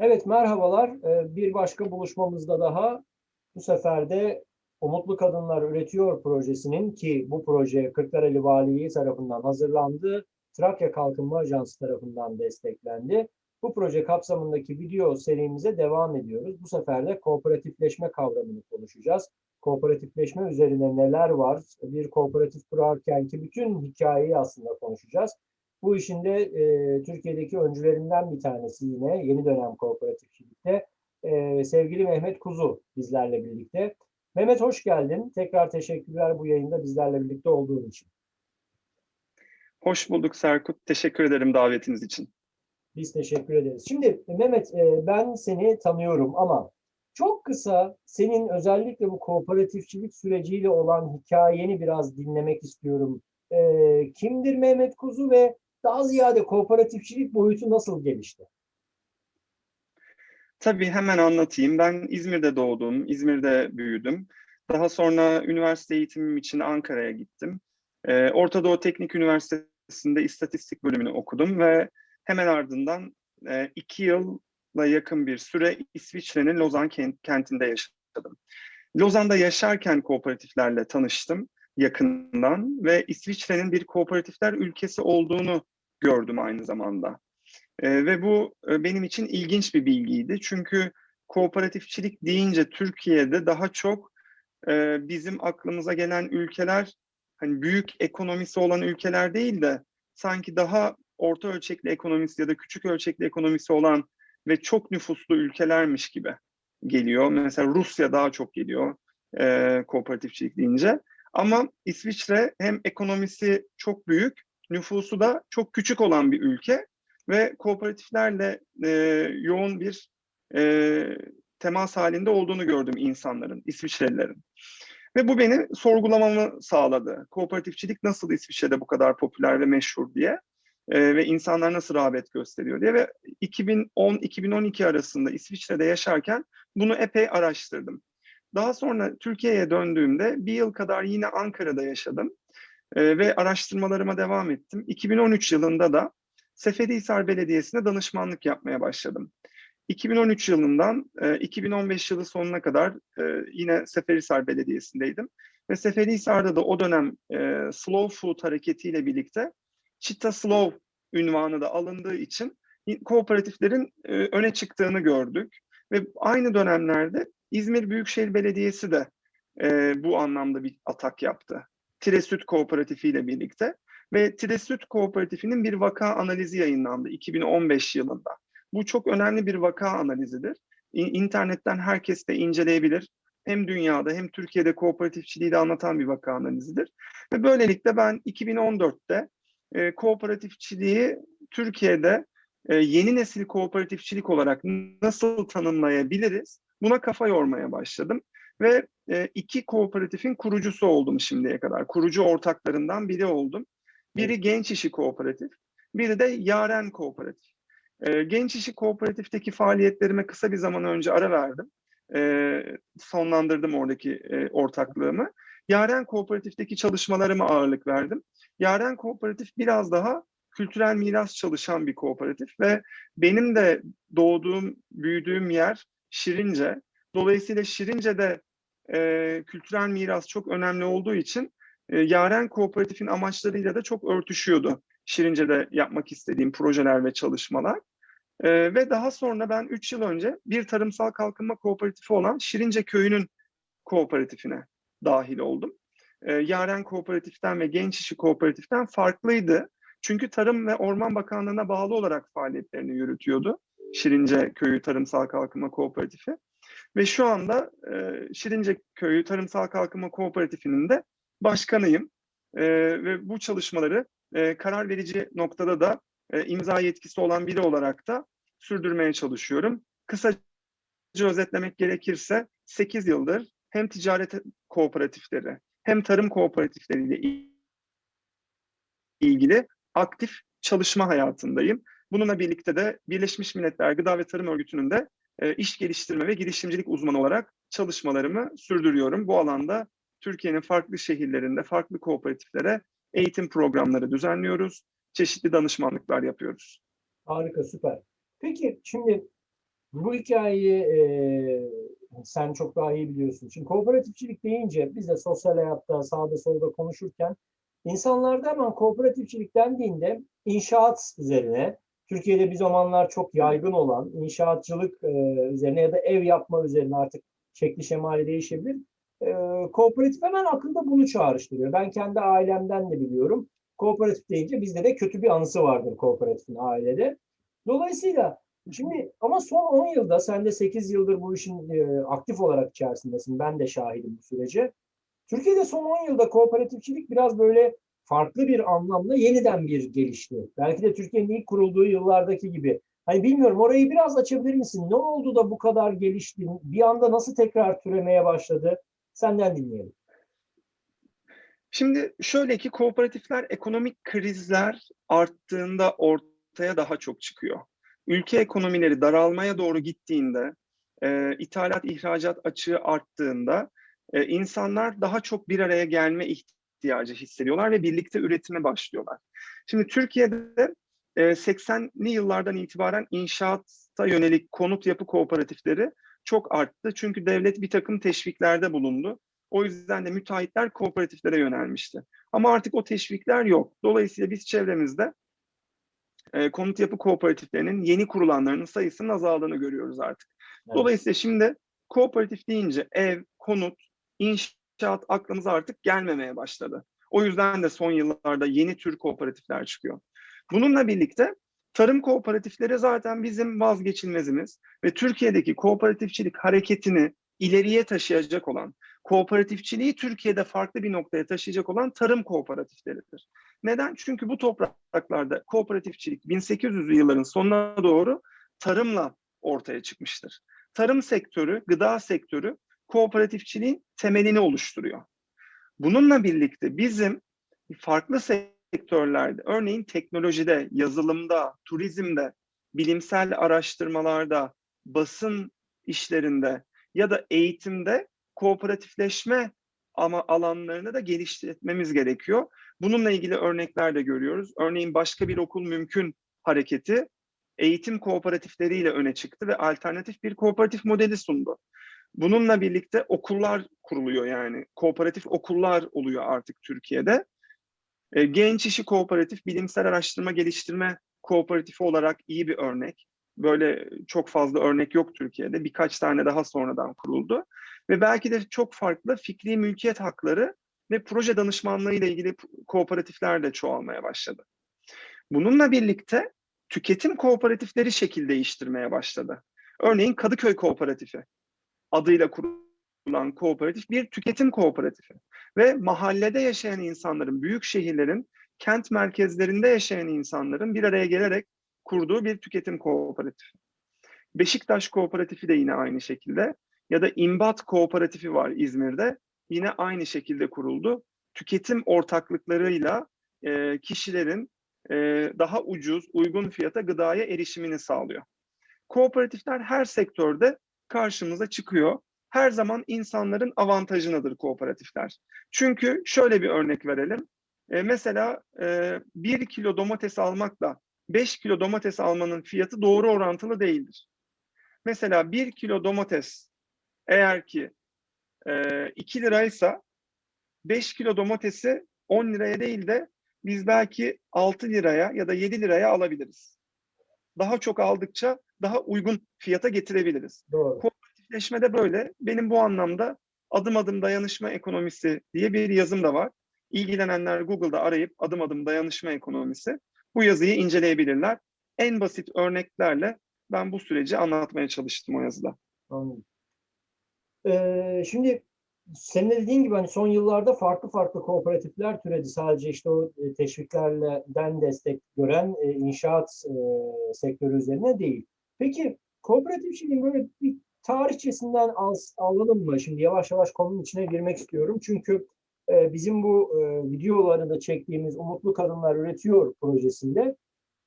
Evet merhabalar. Ee, Bir başka buluşmamızda daha bu sefer de Umutlu Kadınlar Üretiyor projesinin ki bu proje Kırklareli Valiliği tarafından hazırlandı. Trakya Kalkınma Ajansı tarafından desteklendi. Bu proje kapsamındaki video serimize devam ediyoruz. Bu sefer de kooperatifleşme kavramını konuşacağız. Kooperatifleşme üzerine neler var? Bir kooperatif kurarken ki bütün hikayeyi aslında konuşacağız. Bu işin de e, Türkiye'deki öncülerinden bir tanesi yine yeni dönem kooperatifçilikte e, sevgili Mehmet Kuzu bizlerle birlikte. Mehmet hoş geldin. Tekrar teşekkürler bu yayında bizlerle birlikte olduğun için. Hoş bulduk Serkut. Teşekkür ederim davetiniz için. Biz teşekkür ederiz. Şimdi Mehmet e, ben seni tanıyorum ama çok kısa senin özellikle bu kooperatifçilik süreciyle olan hikayeni biraz dinlemek istiyorum. E, kimdir Mehmet Kuzu ve daha ziyade kooperatifçilik boyutu nasıl gelişti? Tabii hemen anlatayım. Ben İzmir'de doğdum, İzmir'de büyüdüm. Daha sonra üniversite eğitimim için Ankara'ya gittim. Ee, Orta Doğu Teknik Üniversitesi'nde istatistik bölümünü okudum ve hemen ardından e, iki yılla yakın bir süre İsviçre'nin Lozan kent- kentinde yaşadım. Lozan'da yaşarken kooperatiflerle tanıştım yakından ve İsviçre'nin bir kooperatifler ülkesi olduğunu gördüm aynı zamanda. Ee, ve bu e, benim için ilginç bir bilgiydi. Çünkü kooperatifçilik deyince Türkiye'de daha çok e, bizim aklımıza gelen ülkeler hani büyük ekonomisi olan ülkeler değil de sanki daha orta ölçekli ekonomisi ya da küçük ölçekli ekonomisi olan ve çok nüfuslu ülkelermiş gibi geliyor. Mesela Rusya daha çok geliyor e, kooperatifçilik deyince. Ama İsviçre hem ekonomisi çok büyük, nüfusu da çok küçük olan bir ülke ve kooperatiflerle e, yoğun bir e, temas halinde olduğunu gördüm insanların, İsviçrelilerin. Ve bu beni sorgulamamı sağladı. Kooperatifçilik nasıl İsviçre'de bu kadar popüler ve meşhur diye e, ve insanlar nasıl rağbet gösteriyor diye ve 2010-2012 arasında İsviçre'de yaşarken bunu epey araştırdım. Daha sonra Türkiye'ye döndüğümde bir yıl kadar yine Ankara'da yaşadım e, ve araştırmalarıma devam ettim. 2013 yılında da Seferihisar Belediyesi'ne danışmanlık yapmaya başladım. 2013 yılından e, 2015 yılı sonuna kadar e, yine Seferihisar Belediyesi'ndeydim. Ve Seferihisar'da da o dönem e, Slow Food hareketiyle birlikte Çita Slow ünvanı da alındığı için kooperatiflerin e, öne çıktığını gördük. Ve aynı dönemlerde İzmir Büyükşehir Belediyesi de e, bu anlamda bir atak yaptı. Tire Süt Kooperatifi ile birlikte ve Tire Süt Kooperatifinin bir vaka analizi yayınlandı 2015 yılında. Bu çok önemli bir vaka analizidir. İnternetten herkes de inceleyebilir. Hem dünyada hem Türkiye'de kooperatifçiliği de anlatan bir vaka analizidir. Ve böylelikle ben 2014'te e, kooperatifçiliği Türkiye'de e, yeni nesil kooperatifçilik olarak nasıl tanımlayabiliriz? Buna kafa yormaya başladım. Ve e, iki kooperatifin kurucusu oldum şimdiye kadar. Kurucu ortaklarından biri oldum. Biri Genç İşi Kooperatif, biri de Yaren Kooperatif. E, Genç İşi Kooperatif'teki faaliyetlerime kısa bir zaman önce ara verdim. E, sonlandırdım oradaki e, ortaklığımı. Yaren Kooperatif'teki çalışmalarıma ağırlık verdim. Yaren Kooperatif biraz daha kültürel miras çalışan bir kooperatif ve benim de doğduğum, büyüdüğüm yer Şirince. Dolayısıyla Şirince'de e, kültürel miras çok önemli olduğu için e, Yaren Kooperatif'in amaçlarıyla da çok örtüşüyordu. Şirince'de yapmak istediğim projeler ve çalışmalar. E, ve daha sonra ben 3 yıl önce bir tarımsal kalkınma kooperatifi olan Şirince Köyü'nün kooperatifine dahil oldum. E, Yaren Kooperatif'ten ve Genç İşi Kooperatif'ten farklıydı. Çünkü Tarım ve Orman Bakanlığı'na bağlı olarak faaliyetlerini yürütüyordu. Şirince Köyü Tarımsal Kalkınma Kooperatifi. Ve şu anda e, Şirince Köyü Tarımsal Kalkınma Kooperatifi'nin de başkanıyım. E, ve bu çalışmaları e, karar verici noktada da e, imza yetkisi olan biri olarak da sürdürmeye çalışıyorum. Kısaca özetlemek gerekirse 8 yıldır hem ticaret kooperatifleri hem tarım kooperatifleriyle ilgili aktif çalışma hayatındayım. Bununla birlikte de Birleşmiş Milletler Gıda ve Tarım Örgütü'nün de e, iş geliştirme ve girişimcilik uzmanı olarak çalışmalarımı sürdürüyorum. Bu alanda Türkiye'nin farklı şehirlerinde farklı kooperatiflere eğitim programları düzenliyoruz. Çeşitli danışmanlıklar yapıyoruz. Harika, süper. Peki şimdi bu hikayeyi e, sen çok daha iyi biliyorsun. Şimdi kooperatifçilik deyince biz de sosyal hayatta sağda solda konuşurken insanlarda hemen kooperatifçilik dendiğinde inşaat üzerine Türkiye'de bir zamanlar çok yaygın olan inşaatçılık e, üzerine ya da ev yapma üzerine artık şekli şemali değişebilir. E, kooperatif hemen akılda bunu çağrıştırıyor. Ben kendi ailemden de biliyorum. Kooperatif deyince bizde de kötü bir anısı vardır kooperatifin ailede. Dolayısıyla şimdi ama son 10 yılda sen de 8 yıldır bu işin e, aktif olarak içerisindesin. Ben de şahidim bu sürece. Türkiye'de son 10 yılda kooperatifçilik biraz böyle farklı bir anlamda yeniden bir gelişti. Belki de Türkiye'nin ilk kurulduğu yıllardaki gibi. Hani bilmiyorum orayı biraz açabilir misin? Ne oldu da bu kadar gelişti? Bir anda nasıl tekrar türemeye başladı? Senden dinleyelim. Şimdi şöyle ki kooperatifler ekonomik krizler arttığında ortaya daha çok çıkıyor. Ülke ekonomileri daralmaya doğru gittiğinde, e, ithalat ihracat açığı arttığında e, insanlar daha çok bir araya gelme ihtiyacı hissediyorlar ve birlikte üretime başlıyorlar. Şimdi Türkiye'de e, 80'li yıllardan itibaren inşaata yönelik konut yapı kooperatifleri çok arttı. Çünkü devlet bir takım teşviklerde bulundu. O yüzden de müteahhitler kooperatiflere yönelmişti. Ama artık o teşvikler yok. Dolayısıyla biz çevremizde e, konut yapı kooperatiflerinin yeni kurulanlarının sayısının azaldığını görüyoruz artık. Evet. Dolayısıyla şimdi kooperatif deyince ev, konut, inşaat aklımıza artık gelmemeye başladı. O yüzden de son yıllarda yeni tür kooperatifler çıkıyor. Bununla birlikte tarım kooperatifleri zaten bizim vazgeçilmezimiz ve Türkiye'deki kooperatifçilik hareketini ileriye taşıyacak olan, kooperatifçiliği Türkiye'de farklı bir noktaya taşıyacak olan tarım kooperatifleridir. Neden? Çünkü bu topraklarda kooperatifçilik 1800'lü yılların sonuna doğru tarımla ortaya çıkmıştır. Tarım sektörü, gıda sektörü kooperatifçiliğin temelini oluşturuyor. Bununla birlikte bizim farklı sektörlerde, örneğin teknolojide, yazılımda, turizmde, bilimsel araştırmalarda, basın işlerinde ya da eğitimde kooperatifleşme ama alanlarını da geliştirmemiz gerekiyor. Bununla ilgili örnekler de görüyoruz. Örneğin başka bir okul mümkün hareketi eğitim kooperatifleriyle öne çıktı ve alternatif bir kooperatif modeli sundu. Bununla birlikte okullar kuruluyor yani. Kooperatif okullar oluyor artık Türkiye'de. E, Genç İşi Kooperatif, bilimsel araştırma geliştirme kooperatifi olarak iyi bir örnek. Böyle çok fazla örnek yok Türkiye'de. Birkaç tane daha sonradan kuruldu. Ve belki de çok farklı fikri mülkiyet hakları ve proje danışmanlığı ile ilgili kooperatifler de çoğalmaya başladı. Bununla birlikte tüketim kooperatifleri şekil değiştirmeye başladı. Örneğin Kadıköy Kooperatifi adıyla kurulan kooperatif bir tüketim kooperatifi. Ve mahallede yaşayan insanların, büyük şehirlerin, kent merkezlerinde yaşayan insanların bir araya gelerek kurduğu bir tüketim kooperatifi. Beşiktaş Kooperatifi de yine aynı şekilde ya da İmbat Kooperatifi var İzmir'de. Yine aynı şekilde kuruldu. Tüketim ortaklıklarıyla e, kişilerin e, daha ucuz, uygun fiyata gıdaya erişimini sağlıyor. Kooperatifler her sektörde karşımıza çıkıyor. Her zaman insanların avantajınadır kooperatifler. Çünkü şöyle bir örnek verelim. E, mesela e, 1 kilo domates almakla 5 kilo domates almanın fiyatı doğru orantılı değildir. Mesela 1 kilo domates eğer ki e, 2 liraysa 5 kilo domatesi 10 liraya değil de biz belki 6 liraya ya da 7 liraya alabiliriz. Daha çok aldıkça daha uygun fiyata getirebiliriz. Doğru. Kooperatifleşme de böyle. Benim bu anlamda adım adım dayanışma ekonomisi diye bir yazım da var. İlgilenenler Google'da arayıp adım adım dayanışma ekonomisi bu yazıyı inceleyebilirler. En basit örneklerle ben bu süreci anlatmaya çalıştım o yazıda. Anladım. Ee, şimdi senin de dediğin gibi hani son yıllarda farklı farklı kooperatifler türedi. Sadece işte o e, teşviklerden destek gören e, inşaat e, sektörü üzerine değil. Peki kooperatifçiliğin böyle bir tarihçesinden al, alalım mı? Şimdi yavaş yavaş konunun içine girmek istiyorum. Çünkü e, bizim bu e, videoları da çektiğimiz Umutlu Kadınlar Üretiyor projesinde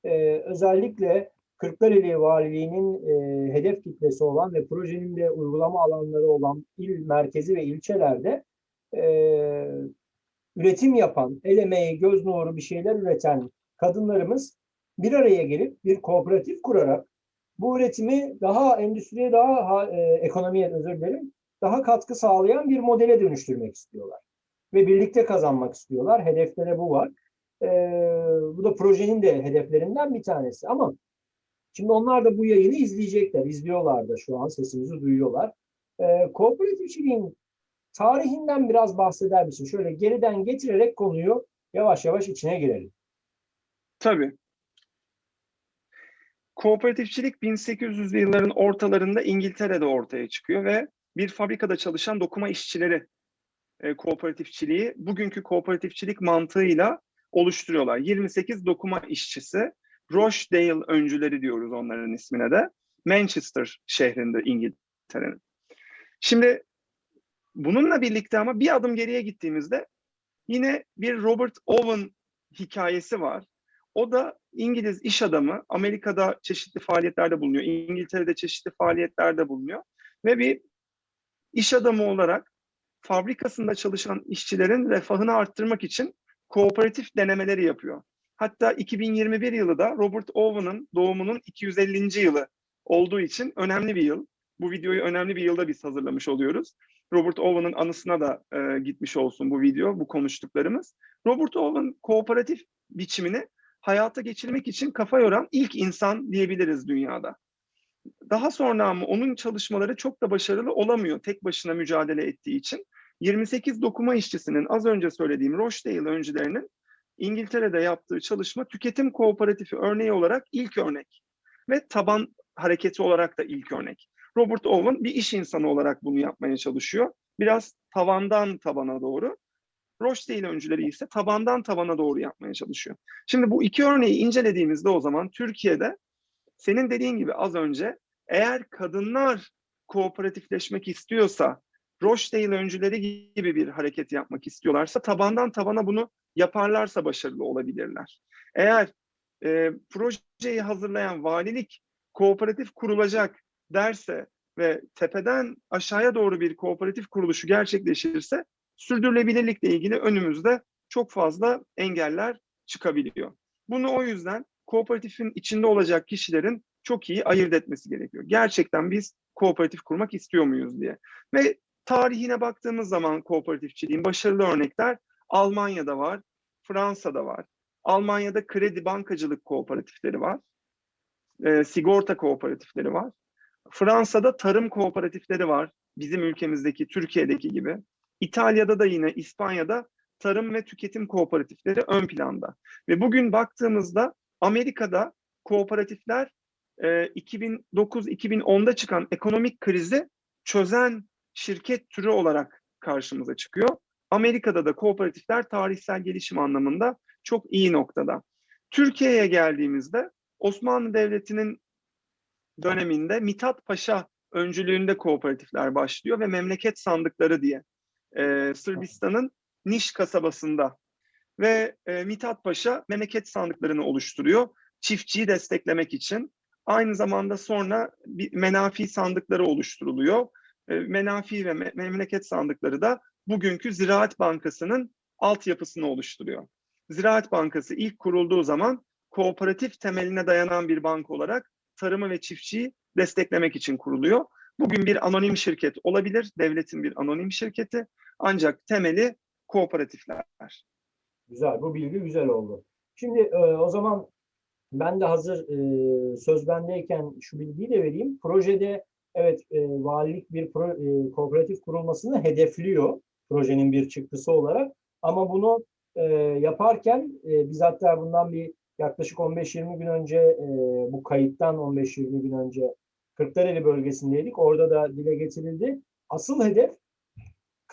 e, özellikle Kırklareli Valiliği'nin e, hedef kitlesi olan ve projenin de uygulama alanları olan il merkezi ve ilçelerde e, üretim yapan, el emeği, göz nuru bir şeyler üreten kadınlarımız bir araya gelip bir kooperatif kurarak bu üretimi daha endüstriye daha ha- e, ekonomiye özür dilerim daha katkı sağlayan bir modele dönüştürmek istiyorlar. Ve birlikte kazanmak istiyorlar. Hedefleri bu var. E, bu da projenin de hedeflerinden bir tanesi. Ama şimdi onlar da bu yayını izleyecekler. izliyorlar da şu an sesimizi duyuyorlar. E, kooperatifçiliğin tarihinden biraz bahseder misin? Şöyle geriden getirerek konuyu yavaş yavaş içine girelim. Tabii. Kooperatifçilik 1800'lü yılların ortalarında İngiltere'de ortaya çıkıyor ve bir fabrikada çalışan dokuma işçileri e, kooperatifçiliği bugünkü kooperatifçilik mantığıyla oluşturuyorlar. 28 dokuma işçisi, Rochdale öncüleri diyoruz onların ismine de. Manchester şehrinde İngiltere'nin. Şimdi bununla birlikte ama bir adım geriye gittiğimizde yine bir Robert Owen hikayesi var. O da İngiliz iş adamı, Amerika'da çeşitli faaliyetlerde bulunuyor, İngiltere'de çeşitli faaliyetlerde bulunuyor ve bir iş adamı olarak fabrikasında çalışan işçilerin refahını arttırmak için kooperatif denemeleri yapıyor. Hatta 2021 yılı da Robert Owen'ın doğumunun 250. yılı olduğu için önemli bir yıl. Bu videoyu önemli bir yılda biz hazırlamış oluyoruz. Robert Owen'ın anısına da e, gitmiş olsun bu video, bu konuştuklarımız. Robert Owen kooperatif biçimini hayata geçirmek için kafa yoran ilk insan diyebiliriz dünyada. Daha sonra ama onun çalışmaları çok da başarılı olamıyor tek başına mücadele ettiği için. 28 dokuma işçisinin az önce söylediğim Rochdale öncülerinin İngiltere'de yaptığı çalışma tüketim kooperatifi örneği olarak ilk örnek ve taban hareketi olarak da ilk örnek. Robert Owen bir iş insanı olarak bunu yapmaya çalışıyor. Biraz tavandan tabana doğru. Rochdale öncüleri ise tabandan tabana doğru yapmaya çalışıyor. Şimdi bu iki örneği incelediğimizde o zaman Türkiye'de senin dediğin gibi az önce eğer kadınlar kooperatifleşmek istiyorsa, Rochdale öncüleri gibi bir hareket yapmak istiyorlarsa tabandan tabana bunu yaparlarsa başarılı olabilirler. Eğer e, projeyi hazırlayan valilik kooperatif kurulacak derse ve tepeden aşağıya doğru bir kooperatif kuruluşu gerçekleşirse sürdürülebilirlikle ilgili önümüzde çok fazla engeller çıkabiliyor. Bunu o yüzden kooperatifin içinde olacak kişilerin çok iyi ayırt etmesi gerekiyor. Gerçekten biz kooperatif kurmak istiyor muyuz diye. Ve tarihine baktığımız zaman kooperatifçiliğin başarılı örnekler Almanya'da var, Fransa'da var. Almanya'da kredi bankacılık kooperatifleri var. E, sigorta kooperatifleri var. Fransa'da tarım kooperatifleri var. Bizim ülkemizdeki, Türkiye'deki gibi. İtalya'da da yine İspanya'da tarım ve tüketim kooperatifleri ön planda. Ve bugün baktığımızda Amerika'da kooperatifler e, 2009-2010'da çıkan ekonomik krizi çözen şirket türü olarak karşımıza çıkıyor. Amerika'da da kooperatifler tarihsel gelişim anlamında çok iyi noktada. Türkiye'ye geldiğimizde Osmanlı Devleti'nin döneminde Mithat Paşa öncülüğünde kooperatifler başlıyor ve memleket sandıkları diye e, Sırbistan'ın Niş kasabasında ve e, Mithat Paşa memleket sandıklarını oluşturuyor çiftçiyi desteklemek için. Aynı zamanda sonra bir menafi sandıkları oluşturuluyor. E, menafi ve me- memleket sandıkları da bugünkü Ziraat Bankası'nın altyapısını oluşturuyor. Ziraat Bankası ilk kurulduğu zaman kooperatif temeline dayanan bir banka olarak tarımı ve çiftçiyi desteklemek için kuruluyor. Bugün bir anonim şirket olabilir, devletin bir anonim şirketi ancak temeli kooperatifler. Güzel, bu bilgi güzel oldu. Şimdi e, o zaman ben de hazır e, söz bendeyken şu bilgiyi de vereyim. Projede evet e, valilik bir pro, e, kooperatif kurulmasını hedefliyor projenin bir çıktısı olarak. Ama bunu e, yaparken e, biz hatta bundan bir yaklaşık 15-20 gün önce e, bu kayıttan 15-20 gün önce Kırklareli bölgesindeydik. Orada da dile getirildi. Asıl hedef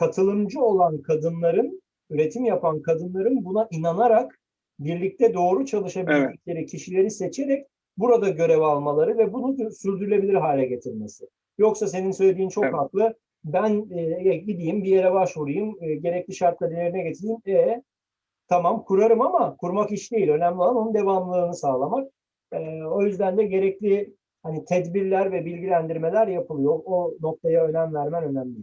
katılımcı olan kadınların, üretim yapan kadınların buna inanarak birlikte doğru çalışabildikleri kişileri seçerek burada görev almaları ve bunu sürdürülebilir hale getirmesi. Yoksa senin söylediğin çok Evet. haklı. Ben e, gideyim bir yere başvurayım, e, gerekli şartları yerine getireyim. E, tamam kurarım ama kurmak iş değil. Önemli olan onun devamlılığını sağlamak. E, o yüzden de gerekli hani tedbirler ve bilgilendirmeler yapılıyor. O noktaya önem vermen önemli.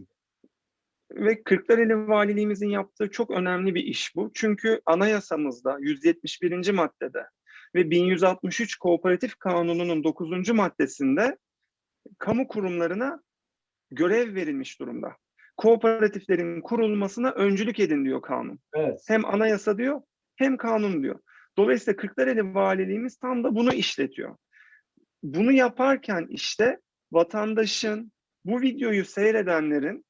Ve Kırklareli Valiliğimizin yaptığı çok önemli bir iş bu. Çünkü anayasamızda 171. maddede ve 1163 Kooperatif Kanunu'nun 9. maddesinde kamu kurumlarına görev verilmiş durumda. Kooperatiflerin kurulmasına öncülük edin diyor kanun. Evet. Hem anayasa diyor hem kanun diyor. Dolayısıyla Kırklareli Valiliğimiz tam da bunu işletiyor. Bunu yaparken işte vatandaşın, bu videoyu seyredenlerin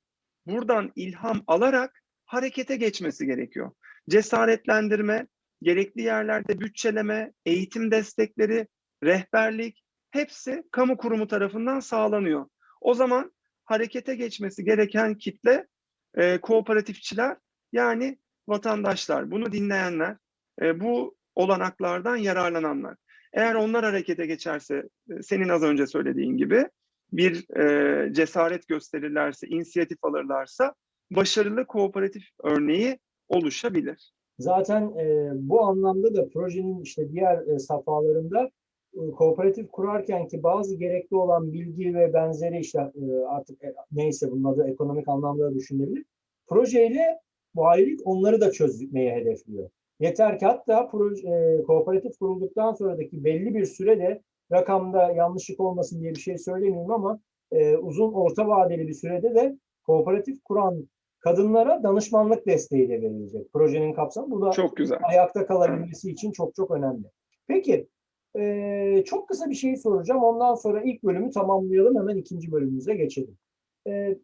buradan ilham alarak harekete geçmesi gerekiyor. Cesaretlendirme, gerekli yerlerde bütçeleme, eğitim destekleri, rehberlik hepsi kamu kurumu tarafından sağlanıyor. O zaman harekete geçmesi gereken kitle e, kooperatifçiler yani vatandaşlar, bunu dinleyenler, e, bu olanaklardan yararlananlar. Eğer onlar harekete geçerse, e, senin az önce söylediğin gibi bir e, cesaret gösterirlerse, inisiyatif alırlarsa başarılı kooperatif örneği oluşabilir. Zaten e, bu anlamda da projenin işte diğer e, safhalarında e, kooperatif kurarken ki bazı gerekli olan bilgi ve benzeri işte e, artık e, neyse bunun adı ekonomik anlamda da düşünülebilir. Projeyle valilik onları da çözmeyi hedefliyor. Yeter ki hatta proje, e, kooperatif kurulduktan sonraki belli bir sürede rakamda yanlışlık olmasın diye bir şey söylemeyeyim ama e, uzun orta vadeli bir sürede de kooperatif kuran kadınlara danışmanlık desteği de verilecek. Projenin kapsamı bu da Çok güzel. ayakta kalabilmesi için çok çok önemli. Peki eee, çok kısa bir şey soracağım. Ondan sonra ilk bölümü tamamlayalım. Hemen ikinci bölümümüze geçelim. Eee,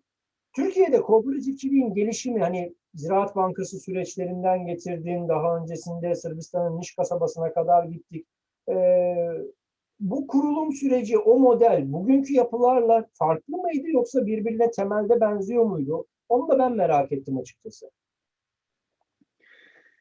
Türkiye'de kooperatifçiliğin gelişimi hani Ziraat Bankası süreçlerinden getirdin. Daha öncesinde Sırbistan'ın Niş kasabasına kadar gittik. Eee, bu kurulum süreci, o model bugünkü yapılarla farklı mıydı yoksa birbirine temelde benziyor muydu? Onu da ben merak ettim açıkçası.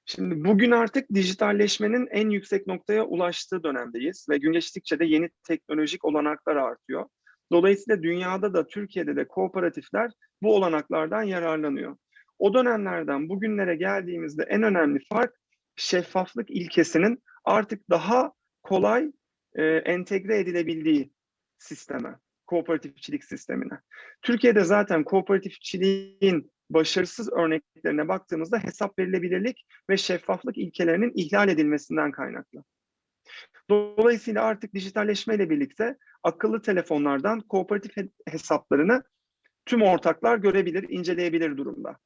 Şimdi bugün artık dijitalleşmenin en yüksek noktaya ulaştığı dönemdeyiz ve gün geçtikçe de yeni teknolojik olanaklar artıyor. Dolayısıyla dünyada da Türkiye'de de kooperatifler bu olanaklardan yararlanıyor. O dönemlerden bugünlere geldiğimizde en önemli fark şeffaflık ilkesinin artık daha kolay e, entegre edilebildiği sisteme, kooperatifçilik sistemine. Türkiye'de zaten kooperatifçiliğin başarısız örneklerine baktığımızda hesap verilebilirlik ve şeffaflık ilkelerinin ihlal edilmesinden kaynaklı. Dolayısıyla artık dijitalleşmeyle birlikte akıllı telefonlardan kooperatif he- hesaplarını tüm ortaklar görebilir, inceleyebilir durumda.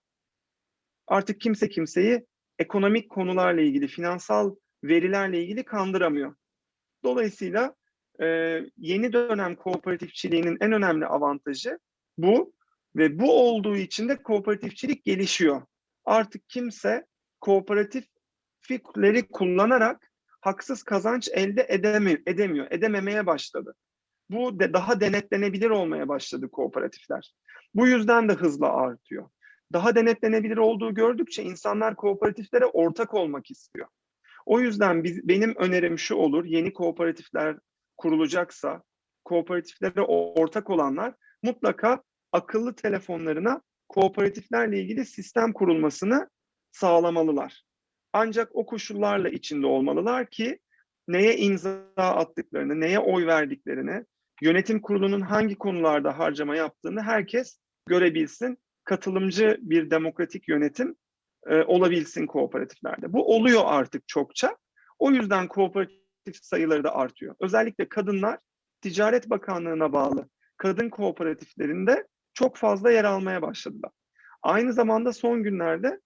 Artık kimse kimseyi ekonomik konularla ilgili, finansal verilerle ilgili kandıramıyor. Dolayısıyla e, yeni dönem kooperatifçiliğinin en önemli avantajı bu ve bu olduğu için de kooperatifçilik gelişiyor. Artık kimse kooperatif fikirleri kullanarak haksız kazanç elde edemiyor, edemiyor, edememeye başladı. Bu de daha denetlenebilir olmaya başladı kooperatifler. Bu yüzden de hızla artıyor. Daha denetlenebilir olduğu gördükçe insanlar kooperatiflere ortak olmak istiyor. O yüzden biz, benim önerim şu olur, yeni kooperatifler kurulacaksa, kooperatiflere ortak olanlar mutlaka akıllı telefonlarına kooperatiflerle ilgili sistem kurulmasını sağlamalılar. Ancak o koşullarla içinde olmalılar ki neye imza attıklarını, neye oy verdiklerini, yönetim kurulunun hangi konularda harcama yaptığını herkes görebilsin. Katılımcı bir demokratik yönetim e, olabilsin kooperatiflerde. Bu oluyor artık çokça. O yüzden kooperatif sayıları da artıyor. Özellikle kadınlar Ticaret Bakanlığı'na bağlı kadın kooperatiflerinde çok fazla yer almaya başladılar. Aynı zamanda son günlerde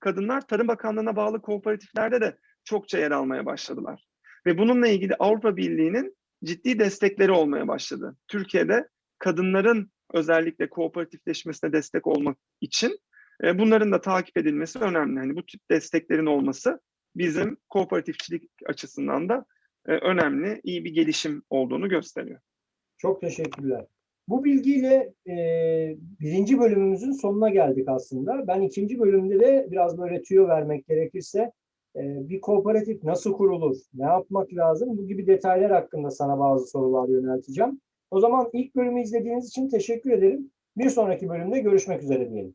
kadınlar Tarım Bakanlığı'na bağlı kooperatiflerde de çokça yer almaya başladılar. Ve bununla ilgili Avrupa Birliği'nin ciddi destekleri olmaya başladı. Türkiye'de kadınların özellikle kooperatifleşmesine destek olmak için e, bunların da takip edilmesi önemli. Hani bu tip desteklerin olması bizim kooperatifçilik açısından da e, önemli, iyi bir gelişim olduğunu gösteriyor. Çok teşekkürler. Bu bilgiyle e, birinci bölümümüzün sonuna geldik aslında. Ben ikinci bölümde de biraz böyle tüyo vermek gerekirse e, bir kooperatif nasıl kurulur, ne yapmak lazım bu gibi detaylar hakkında sana bazı sorular yönelteceğim. O zaman ilk bölümü izlediğiniz için teşekkür ederim. Bir sonraki bölümde görüşmek üzere diyelim.